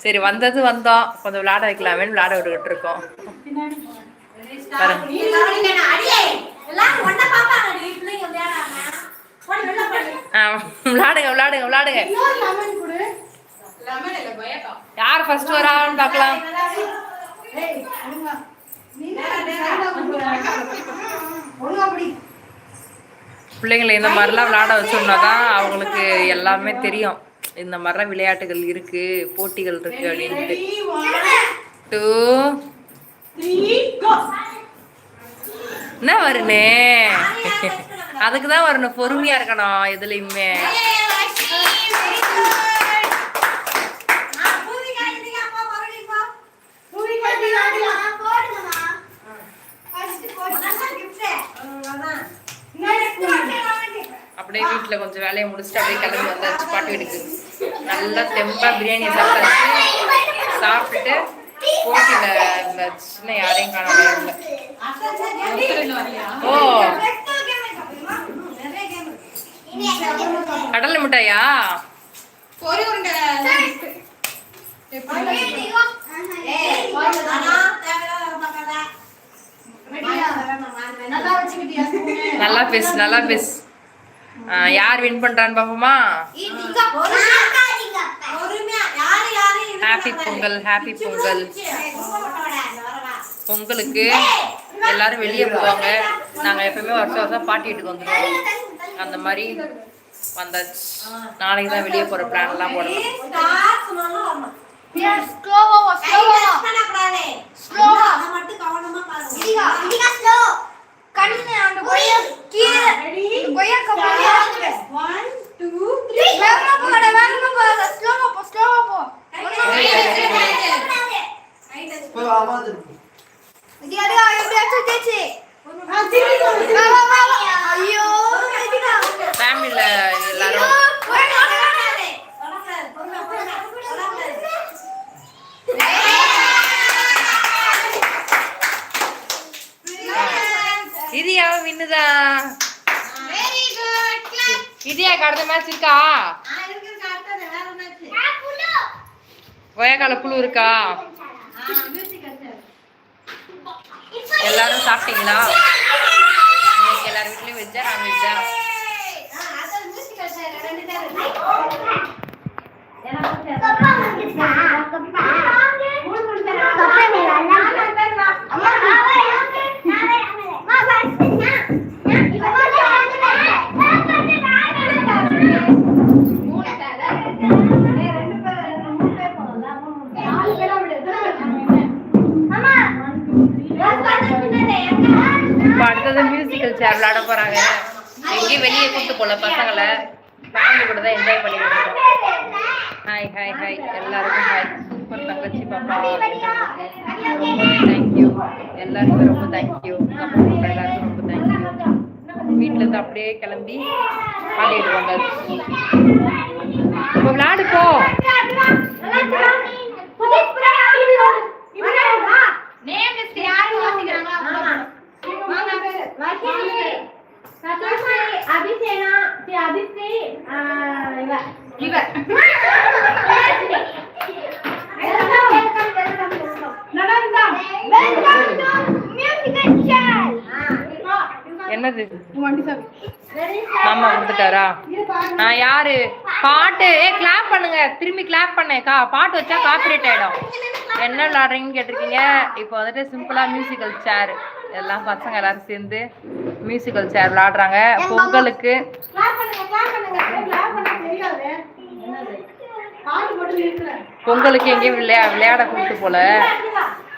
சரி வந்தது வந்தோம் கொஞ்சம் விளையாட வைக்கலாமேன்னு விளையாட விட்டுக்கிட்டு இருக்கோம். பாருங்க. விளையாடுங்க விளையாடுங்க விளையாடுங்க. யார் ஃபர்ஸ்ட் வரான்னு பார்க்கலாம். ஏய், பிள்ளைங்களை இந்த மாதிரிலாம் விளையாட வச்சோம்னா தான் அவங்களுக்கு எல்லாமே தெரியும். இந்த மாதிரிலாம் விளையாட்டுகள் இருக்கு போட்டிகள் இருக்கு அப்படின்ட்டு. டூ. என்ன வருணே? அதுக்கு தான் வரணும் பொறுமையா இருக்கணும் எதுலையுமே. அப்படியே வீட்டுல கொஞ்சம் வேலையை முடிச்சுட்டு அப்படியே கிளம்பி வந்தாச்சு பாட்டு வீட்டுக்கு. நல்லா தெம்பா பிரியாணி சாப்பிட்டாச்சு. சாப்பிட்டுட்டு போட்டியில இந்த சின்ன யாரையும் காணவே இல்லை ஓ. கடலை மிட்டாயா? நல்லா பேசு நல்லா பேசு. யார் வின் பண்றான்னு பாப்போமா Happy பொங்கல், happy பொங்கல். பொங்கலுக்கு எல்லாரும் வெளியே போவாங்க. நாங்க எப்பவுமே வருஷம் வருஷம் பாட்டி வீட்டுக்கு வந்துடுவோம். அந்த மாதிரி வந்தாச்சு. நாளைக்கு தான் வெளியே போற பிளான் எல்லாம் போடணும் ஃபேமிலியில எல்லாரும் இதியா வின்னுதா? இதியா கடந்த மேட்ச் இருக்கா? கொய்யாக்கால புழு இருக்கா. எல்லாரும் சாப்பிட்டீங்களா? இன்னைக்கு எல்லாரும் வீட்லயும் வெஜ்ஜா நான் வெஜ்ஜா இப்போ அடுத்தது மியூசிக்கல் சேர் விளையாட போறாங்க. எங்கேயும் வெளியே கூட்டு போல பசங்களை. ஃபேமிலி கூட தான் என்ஜாய் பண்ணிட்டு இருக்கோம் ஹாய் ஹாய் ஹாய் எல்லாருக்கும் ஹாய் சூப்பர் தங்கச்சி பாப்பா. தேங்க்யூ எல்லாருக்கும் ரொம்ப தேங்க்யூ எல்லாருக்கும் ரொம்ப தேங்க்யூ வீட்டில் இருந்து அப்படியே கிளம்பி பாடிட்டு வந்தாச்சு இப்போ விளையாடு போ அபிஷேனா அபிஷே இவ. என்னது? மாமா வந்துட்டாரா? ஆ யாரு? பாட்டு. ஏ கிளாப் பண்ணுங்க. திரும்பி கிளாப் பண்ணேக்கா பாட்டு வச்சா காப்பிரைட் ஆயிடும். என்ன விளாடுறீங்கன்னு கேட்டிருக்கீங்க. இப்போ வந்துட்டு சிம்பிளா மியூசிக்கல் சேர் எல்லாம் பசங்க எல்லாரும் சேர்ந்து மியூசிக்கல் சேர் விளாடுறாங்க பொங்கலுக்கு பொங்கலுக்கு எங்கேயும் விளையா விளையாட கூப்பிட்டு போல.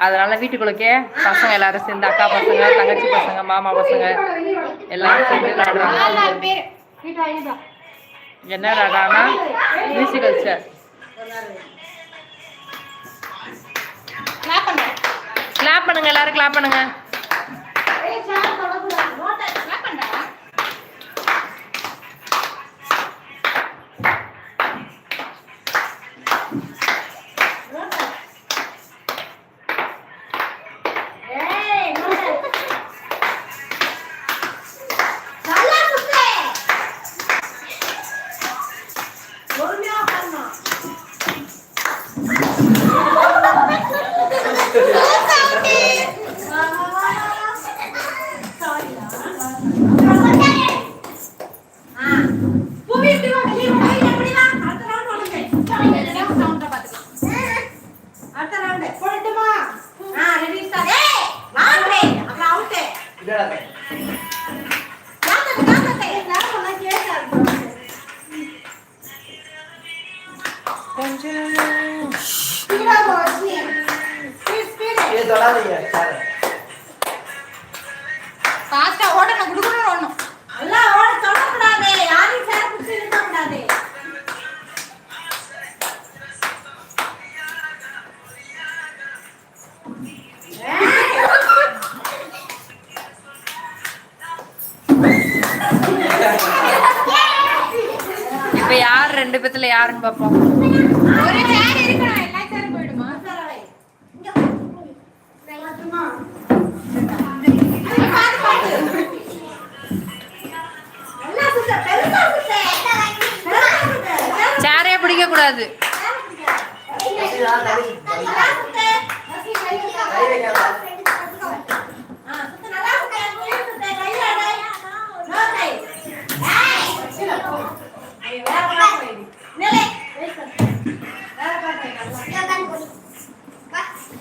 அதனால வீட்டுக்குள்ளக்கே பசங்க எல்லாரும் சேர்ந்து அக்கா பசங்க தங்கச்சி பசங்க மாமா பசங்க எல்லாரும் சேர்ந்து விளையாடுறாங்க. என்ன விளையாடுறாங்கன்னா மியூசிக்கல் சேர் கிளாப் பண்ணுங்க. எல்லாரும் கிளாப் பண்ணுங்க. பொறுமையா உட்காரணும் தொடாதீங்க சார் எல்லாம் ஓட யாரையும் பிடிச்சி இப்போ யார் ரெண்டு பேத்துல யாருன்னு பார்ப்போம் சேரே பிடிக்க கூடாது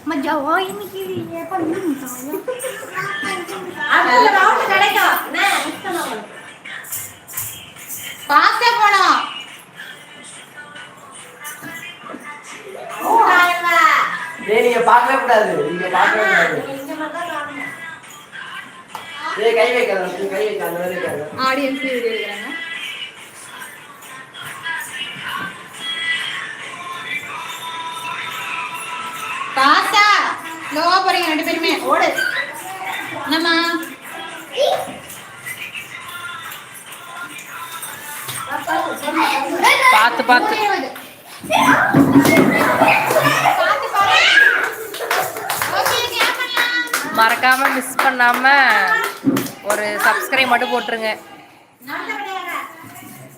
Majawa ini kiri ya apa nih saya? ஃபாஸ்டா போனோம் நீங்க பார்க்கவே கூடாது. நீங்க பார்க்கவே கூடாது. டேய் கை வைக்காத நீ கை வைக்காத அந்த மாதிரி வைக்காத ஆடியன்ஸ் வீடியோ எடுக்கிறாங்க பாஸ்டா லோவா போறீங்க ரெண்டு பேருமே. ஓடு. என்னம்மா? பார்த்து பார்த்து மறக்காம மிஸ் பண்ணாம ஒரு சப்ஸ்கிரைப் மட்டும் போட்டுருங்க.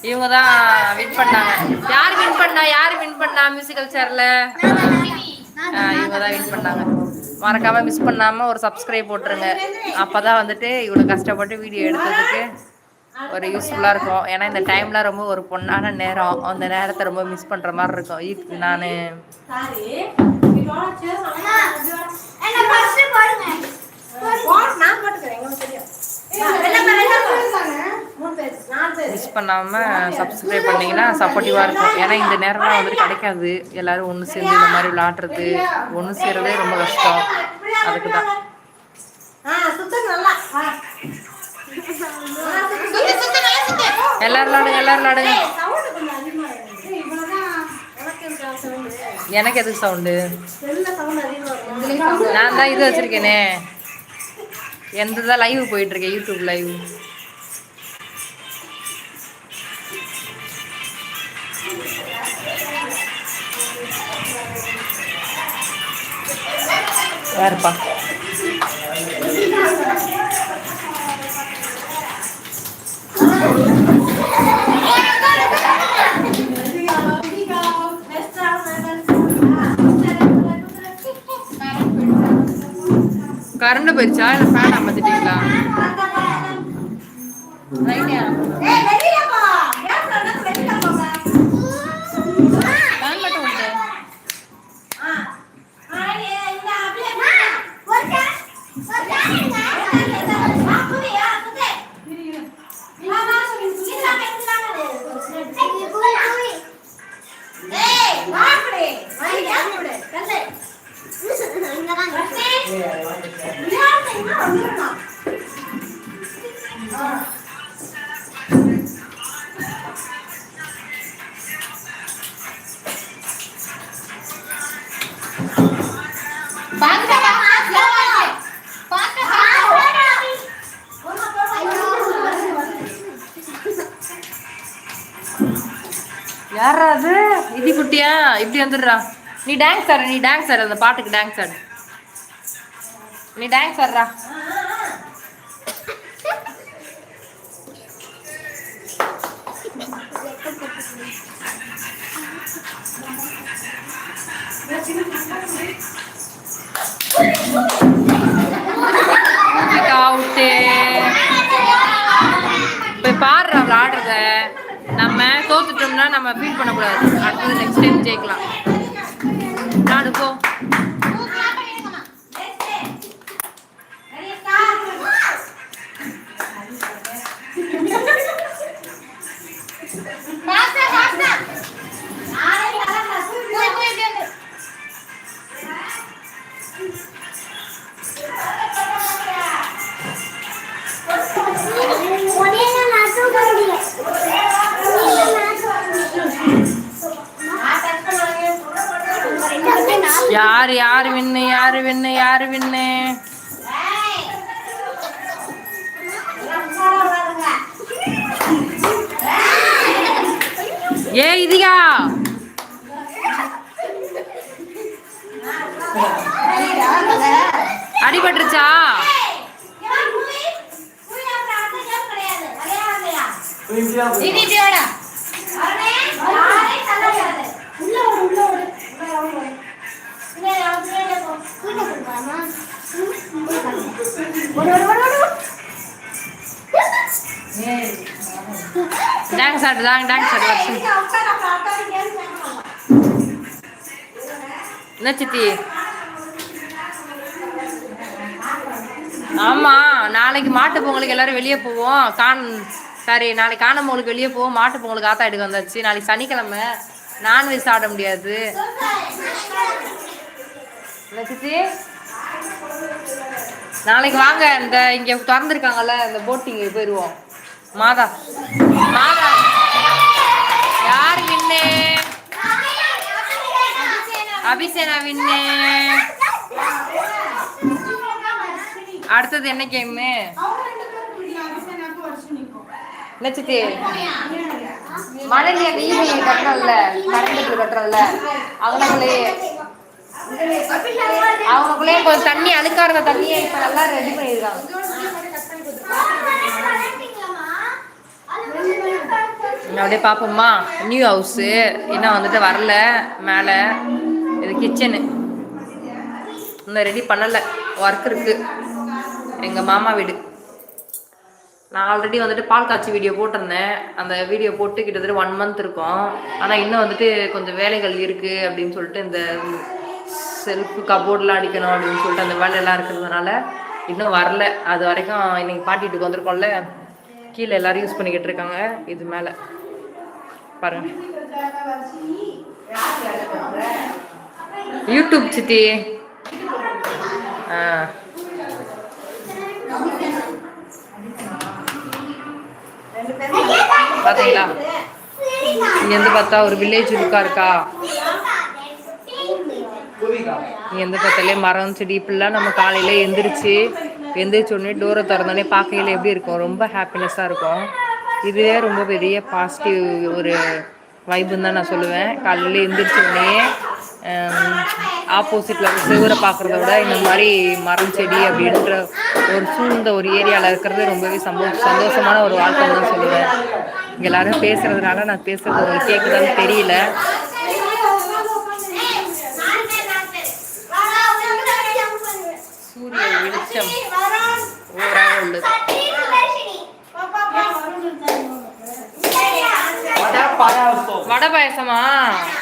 இவங்க தான் வின் பண்ணாங்க. யார் வின் பண்ணா யார் வின் பண்ணா மியூசிக்கல் சேர்ல இவங்க தான் வின் பண்ணாங்க. மறக்காம மிஸ் பண்ணாம ஒரு சப்ஸ்கிரைப் போட்டுருங்க. அப்பதான் வந்துட்டு இவ்வளோ கஷ்டப்பட்டு வீடியோ எடுத்ததுக்கு ஒரு யூஸ்ஃபுல்லாக இருக்கும். ஏன்னா இந்த டைம்ல ரொம்ப ஒரு பொண்ணான நேரம். அந்த நேரத்தை ரொம்ப மிஸ் பண்ணுற மாதிரி இருக்கும். நான். மிஸ் பண்ணாம சப்ஸ்கிரைப் பண்ணீங்கன்னா சப்போர்ட்டிவாக இருக்கும். ஏன்னா இந்த நேரம்லாம் வந்துட்டு கிடைக்காது. எல்லாரும் ஒன்று சேர்ந்து இந்த மாதிரி விளாட்றது ஒன்று சேர்றதே ரொம்ப கஷ்டம். அதுக்கு தான். எல்லாரும் விளாடுங்க எல்லாரும் விளாடுங்க எனக்கு எதுக்கு சவுண்டு நான் தான் இது வச்சிருக்கேனே. எந்த தான் லைவ் போயிட்டு இருக்கேன் யூடியூப் லைவ் யாருப்பா கரண்ட் போயிடுச்சா இல்லை ஃபேன் அமர்த்திட்டீங்களா நீ டான்ஸ் ஆடு நீ டான்ஸ் ஆடு அந்த பாட்டுக்கு டான்ஸ் ஆடு. நீ டான்ஸ் ஆடுறா அவுட்டு போய் பாடுறா விளாடுறத. நம்ம தோத்துட்டோம்னா நம்ம ஃபீல் பண்ணக்கூடாது. அடுத்தது நெக்ஸ்ட் டைம் ஜெயிக்கலாம். விளாடு போ அடுத்த ஏ இதுயா அடிபட்டுருச்சா இனி இப்படி வாடா டான்ஸ் ஆடு தாங்க டான்ஸ் ஆடு லட்சுமி என்ன சித்தி? ஆமாம் நாளைக்கு மாட்டு பொங்கலுக்கு எல்லாரும் வெளியே போவோம். கான் சாரி நாளைக்கு காணும் பொங்கலுக்கு வெளியே போவோம். மாட்டு பொங்கலுக்கு ஆத்தா எடுக்க வந்தாச்சு. நாளைக்கு சனிக்கிழமை. நான்வெஜ் சாப்பிட முடியாது. நாளைக்கு வாங்க இந்த இங்க திறந்துருக்காங்கல்ல இந்த போட்டிங் போயிடுவோம் மாதா. மாதா. யார் வின்னு அபிஷேனா வின்னு அடுத்தது என்ன கேமு லட்சத்தி மணலி அந்த ஈவினிங் கட்டுறோம்ல கரண்ட் கட்டுறோம்ல அவங்களுக்குள்ளேயே அவங்களுக்குள்ளேயே கொஞ்சம் தண்ணி அழுக்கா இருந்த தண்ணியை இப்ப நல்லா ரெடி பண்ணிருக்காங்க. அப்படியே பார்ப்போம்மா நியூ ஹவுஸு இன்னும் வந்துட்டு வரல. மேலே. இது கிச்சனு இன்னும் ரெடி பண்ணலை. ஒர்க் இருக்கு. எங்கள் மாமா வீடு. நான் ஆல்ரெடி வந்துட்டு பால் காய்ச்சி வீடியோ போட்டிருந்தேன். அந்த வீடியோ போட்டு கிட்டத்தட்ட ஒன் மந்த் இருக்கும். ஆனால் இன்னும் வந்துட்டு கொஞ்சம் வேலைகள் இருக்குது அப்படின்னு சொல்லிட்டு இந்த செல்ஃப் கபோர்ட்லாம் அடிக்கணும் அப்படின்னு சொல்லிட்டு அந்த வேலையெல்லாம் இருக்கிறதுனால இன்னும் வரல. அது வரைக்கும் இன்னைக்கு பாட்டி வீட்டுக்கு வந்திருக்கோம்ல. கீழே எல்லாரும் யூஸ் பண்ணிக்கிட்டு இருக்காங்க. இது மேலே. பாருங்க. யூடியூப் சித்தி. ஆ. பாத்தீங்களா? இங்கேருந்து பார்த்தா ஒரு வில்லேஜ் லுக்கா இருக்கா? எந்த பார்த்தாலே மரம் செடி இப்படிலாம் நம்ம காலையில் எந்திரிச்சு எந்திரிச்ச உடனே டோரை திறந்தோடனே பார்க்கையில எப்படி இருக்கும்? ரொம்ப ஹாப்பினஸ்ஸாக இருக்கும். இதுவே ரொம்ப பெரிய பாசிட்டிவ் ஒரு வைப்புன்னு தான் நான் சொல்லுவேன். காலையில் எந்திரிச்ச உடனே ஆப்போசிட்டில் சிவரை பார்க்குறத விட இந்த மாதிரி மரம் செடி அப்படின்ற ஒரு சூழ்ந்த ஒரு ஏரியாவில் இருக்கிறது ரொம்பவே சந்தோ சந்தோஷமான ஒரு வாழ்க்கைன்னு தான் சொல்லுவேன். எல்லாரும் பேசுறதுனால நான் பேசுறது உங்களுக்கு கேட்குதான்னு தெரியல. வெளிச்சம் ஓவராக உள்ளது வடை பாயாசம் வடை பாயசமா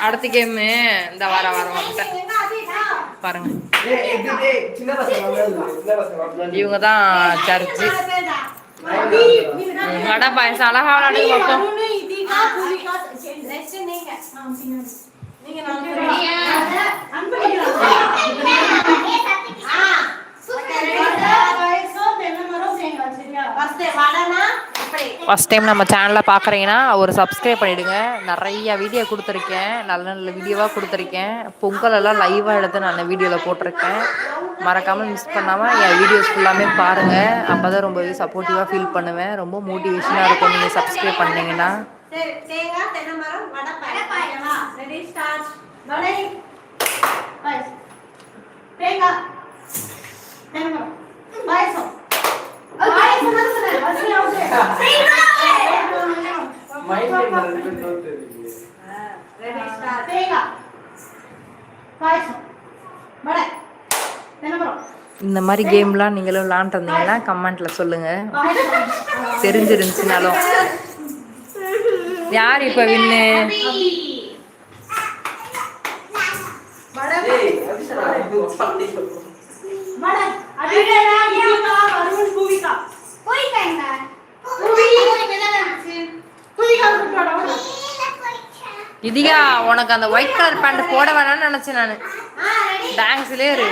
அடுத்த கேமு இந்த வார வாரம் வந்துட்டேன் பாருங்க. இவங்க தான் சர்ச்சு வடை பாயசம் அழகா விளையாடுங்க பார்ப்போம் ஃபஸ்ட் டைம் நம்ம சேனலை பார்க்குறீங்கன்னா ஒரு சப்ஸ்கிரைப் பண்ணிவிடுங்க நிறைய வீடியோ கொடுத்துருக்கேன். நல்ல நல்ல வீடியோவாக கொடுத்துருக்கேன். பொங்கல் எல்லாம் லைவாக எடுத்து நான் வீடியோவில் போட்டிருக்கேன். மறக்காமல் மிஸ் பண்ணாமல் என் வீடியோஸ் ஃபுல்லாமே பாருங்கள் அப்போ தான் ரொம்பவே சப்போர்ட்டிவாக ஃபீல் பண்ணுவேன். ரொம்ப மோட்டிவேஷனாக இருக்கும். நீங்கள் சப்ஸ்கிரைப் பண்ணீங்கன்னா. தேங்காய் பாயசம். இந்த மாதிரி கேம்லாம் நீங்களும் விளாண்டுருந்தீங்கன்னா கமெண்ட்டில் சொல்லுங்கள் பாயசம் தெரிஞ்சிருந்துச்சுனாலும். யார் இப்போ வின்னு? ஏய், அபிஷேகா, இது ஒரு பாயாசம். வடை அபிஷேகா பூவிகா அருண் பூவிகா பூவிகா கூப்பிட்டு வடை இதிகா உனக்கு அந்த ஒயிட் கலர் பேண்ட் போட வேணாம்னு நினச்சேன் நான். டான்ஸ்லேயே இரு.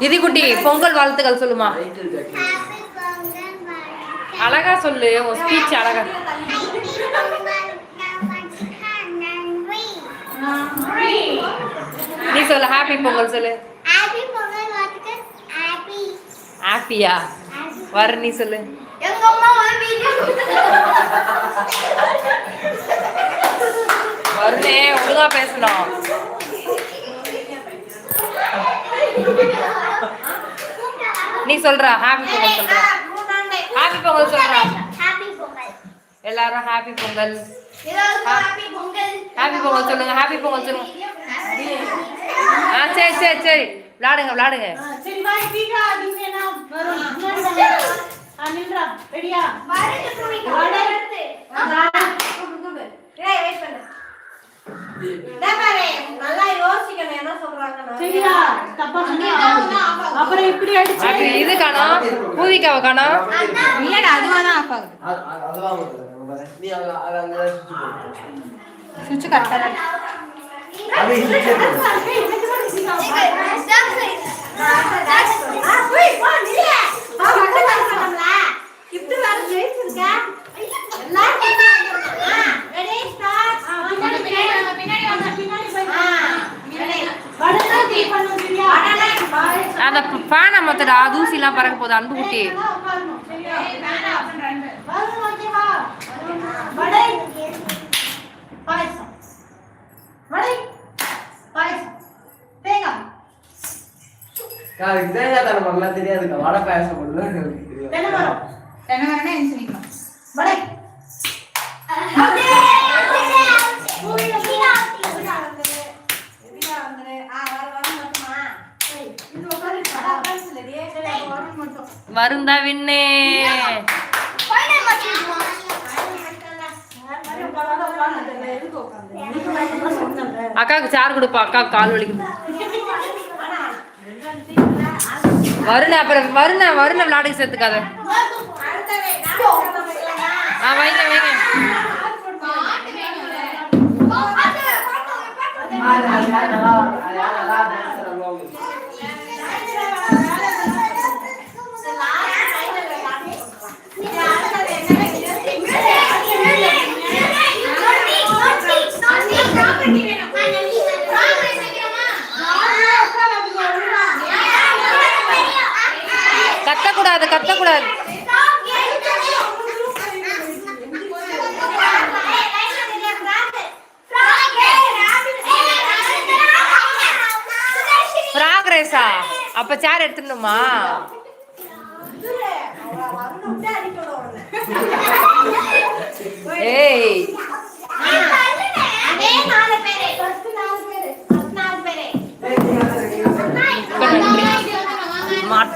நிதி குட்டி பொங்கல் வாழ்த்துக்கள் சொல்லுமா ரைட்டில் கட்டி ஹாப்பி பொங்கல் வாழ்த்துக்கள். அழகா சொல்லு உன் ஸ்பீச் அழகா. நீ சொல்லு ஹாப்பி பொங்கல் சொல்லு. ஹாப்பியா வர நீ சொல்லு. எங்க வருணே ஒழுங்கா பேசணும். நீ சொல்ற ஹாப்பி பொங்கல் சொல்ற. ஹாப்பி பொங்கல் சொல்றா. ஹாப்பி பொங்கல். எல்லாரும் ஹாப்பி பொங்கல். ஹாப்பி பொங்கல். சொல்லுங்க ஹாப்பி பொங்கல் சொல்லுங்க. ஆ சரி சரி சரி. விளாடுங்க விளாடுங்க. ரெடியா? அப்புறம் இப்படி அடிச்சு இது காணோம் பூவிக்காவை காணோம் இல்லடா அதுவா தான் ஆஃப் ஆகுது அதுவா. நீ அங்க. சுவிட்ச் கரெக்டா அது இங்கே போடு. இப்படி வர ஜெயிச்சிருக்க எல்லாரும் ரெடி ஸ்டார்ட் அந்த ஃபேனை மொத்தடா தூசிலாம் பறக்க போகுது அன்பு குட்டி. அக்கா, அதுக்கு தேங்காய் தரம் பண்ணலாம் தெரியாதுக்கா வடை பாயாசம் பண்ணலாம் எனக்கு தெரியும் வருந்தா விண்ணே. அக்காவுக்கு சேர் கொடுப்பா அக்காவுக்கு கால் வலிக்கும் வருண அப்புறம் வருண வருண விளையாடுக்கு சேர்த்துக்காத. ஆ வைங்க வைங்க. அது- அது யார் கத்தக்கூடாது கத்தக்கூடாது. ப்ராக்ரஸா அப்ப சேர் எடுத்துடணுமா ஏய்.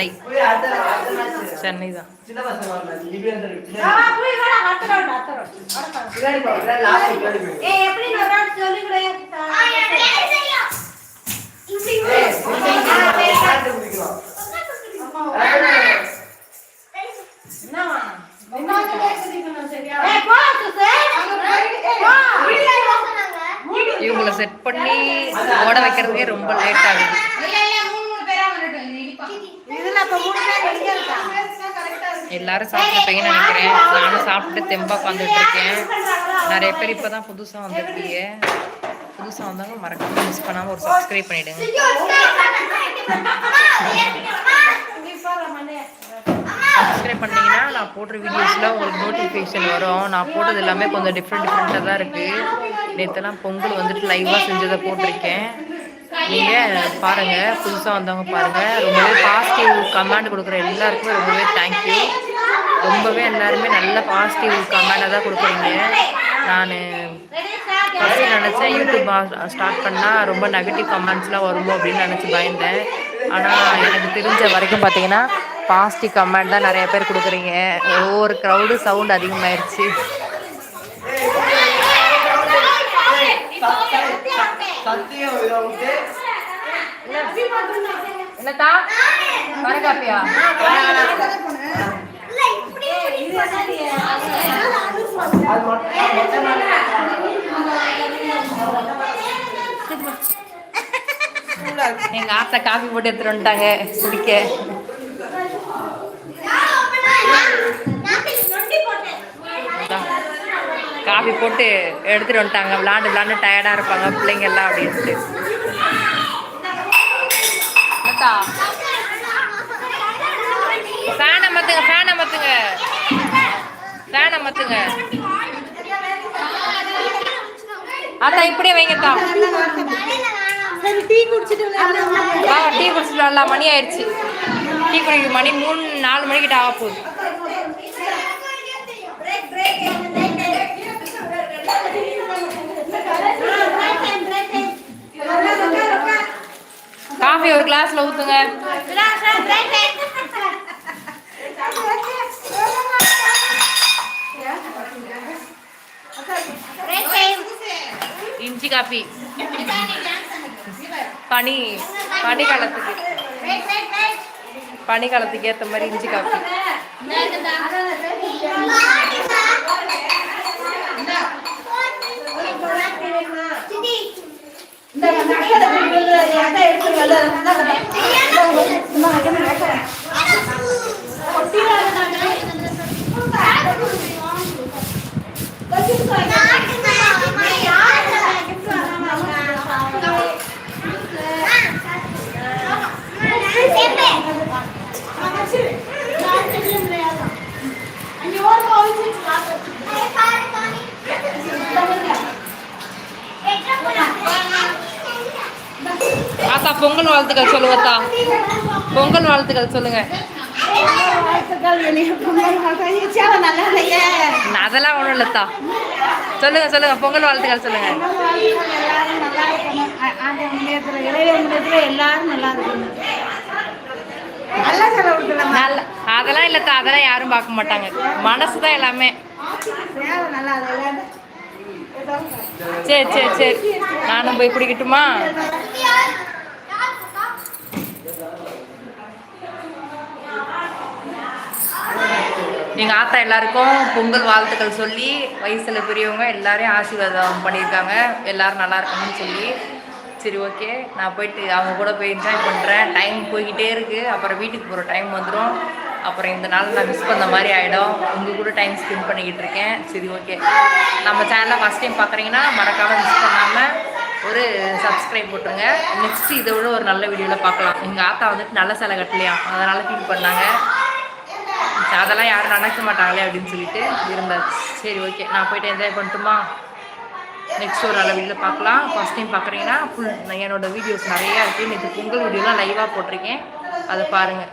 சென்னை. சென்னை தான் இவங்களை செட் பண்ணி ஓட வைக்கிறதுக்கே ரொம்ப லேட் ஆகுது இதுல இப்ப மூணு பேர் வெளியே இருக்கா? எல்லாரும் சாப்பிட்டுருப்பீங்கன்னு நினைக்கிறேன் நானும் சாப்பிட்டு தெம்பா உட்காந்துட்டு இருக்கேன் நிறைய பேர் இப்பதான் புதுசா வந்திருக்கீங்க புதுசா வந்தவங்க மறக்காம மிஸ் பண்ணாம ஒரு சப்ஸ்கிரைப் பண்ணிடுங்க சப்ஸ்கிரைப் பண்ணீங்கன்னா நான் போடுற வீடியோஸில் உங்களுக்கு நோட்டிஃபிகேஷன் வரும் நான் போட்டது எல்லாமே கொஞ்சம் டிஃப்ரெண்ட் டிஃப்ரெண்ட்டாக தான் இருக்குது நேற்றுலாம் பொங்கல் வந்துட்டு லைவாக செஞ்சதை போட்டிருக்கேன் நீங்கள் பாருங்கள் புதுசாக வந்தவங்க பாருங்கள் ரொம்பவே பாசிட்டிவ் கமெண்ட் கொடுக்குற எல்லாருக்குமே ரொம்பவே தேங்க்யூ ரொம்பவே எல்லாருமே நல்ல பாசிட்டிவ் கமெண்டாக தான் கொடுக்குறீங்க. நான் ஃபஸ்ட்டு நினச்சேன் யூடியூப் ஸ்டார்ட் பண்ணால் ரொம்ப நெகட்டிவ் கமெண்ட்ஸ்லாம் வருமோ அப்படின்னு நினச்சி பயந்தேன். ஆனால் எனக்கு தெரிஞ்ச வரைக்கும் பார்த்தீங்கன்னா பாசிட்டிவ் கமெண்ட் தான் நிறைய பேர் கொடுக்குறீங்க. ஒவ்வொரு க்ரௌடு சவுண்ட் அதிகமாயிருச்சு. என்னத்தா மொட்டை எங்கள் ஆத்தா காஃபி போட்டு எடுத்துட்டு வந்துட்டாங்க குடிக்க அதான். காஃபி போட்டு எடுத்துட்டு வந்துட்டாங்க. விளாண்டு விளாண்டு டயர்டாக இருப்பாங்க. பிள்ளைங்க எல்லாம் அப்படின்ட்டு ஃபேனை மத்துங்க ஃபேனை மத்துங்க. ஃபேனை மத்துங்க. அத்தா இப்படியே வைங்கத்தா டீ குடிச்சிட்டு டீ குடிச்சிட்டு வரலாம் மணி ஆயிடுச்சு. டீ குடிக்க மணி மூணு நாலு மணிக்கிட்ட ஆக போகுது. காஃபி ஒரு கிளாஸ்ல ஊத்துங்க. இஞ்சி காஃபி பனி பனி காலத்துக்கு. பனி காலத்துக்கு ஏற்ற மாதிரி இஞ்சி காஃபி இந்த நக்கலை ஆசா பொங்கல் வாழ்த்துக்கள் சொல்லுவத்தா. பொங்கல் வாழ்த்துக்கள் சொல்லுங்க. அதெல்லாம் ஒன்றும் இல்லத்தா. சொல்லுங்க சொல்லுங்க பொங்கல் வாழ்த்துக்கள் சொல்லுங்க. அதெல்லாம் இல்லத்தா அதெல்லாம் யாரும் பார்க்க மாட்டாங்க. மனசு தான் எல்லாமே. சரி சரி சரி. நானும் போய் குடிக்கட்டுமா? எங்கள் ஆத்தா எல்லாருக்கும் பொங்கல் வாழ்த்துக்கள் சொல்லி வயசில் பெரியவங்க எல்லாரையும் ஆசீர்வாதம் பண்ணியிருக்காங்க. எல்லாரும் நல்லா இருக்கணும்னு சொல்லி. சரி ஓகே. நான் போயிட்டு அவங்க கூட போய் என்ஜாய் பண்ணுறேன் டைம் போய்கிட்டே இருக்குது அப்புறம் வீட்டுக்கு போகிற டைம் வந்துடும் அப்புறம் இந்த நாள் நான் மிஸ் பண்ண மாதிரி ஆகிடும் உங்கள் கூட டைம் ஸ்பெண்ட் பண்ணிக்கிட்டு இருக்கேன். சரி ஓகே நம்ம சேனலை ஃபஸ்ட் டைம் பார்க்குறீங்கன்னா மறக்காமல் மிஸ் பண்ணாமல் ஒரு சப்ஸ்கிரைப் போட்டுருங்க. நெக்ஸ்ட் இதை விட ஒரு நல்ல வீடியோவில் பார்க்கலாம். எங்கள் ஆத்தா வந்துட்டு நல்ல சிலை கட்டலையா? அதனால் ஃபீல் பண்ணாங்க. அதெல்லாம் யாரும் நினைக்க மாட்டாங்களே அப்படின்னு சொல்லிட்டு இருந்தார் சரி ஓகே நான் போயிட்டு என்ஜாய் பண்ணட்டுமா? நெக்ஸ்ட் ஒரு நல்ல வீடியோவில் பார்க்கலாம். ஃபஸ்ட் டைம் பார்க்குறீங்கன்னா ஃபுல் என்னோடய வீடியோஸ் நிறையா இருக்குது நேற்று பொங்கல் வீடியோலாம் லைவாக போட்டிருக்கேன். அதை பாருங்கள்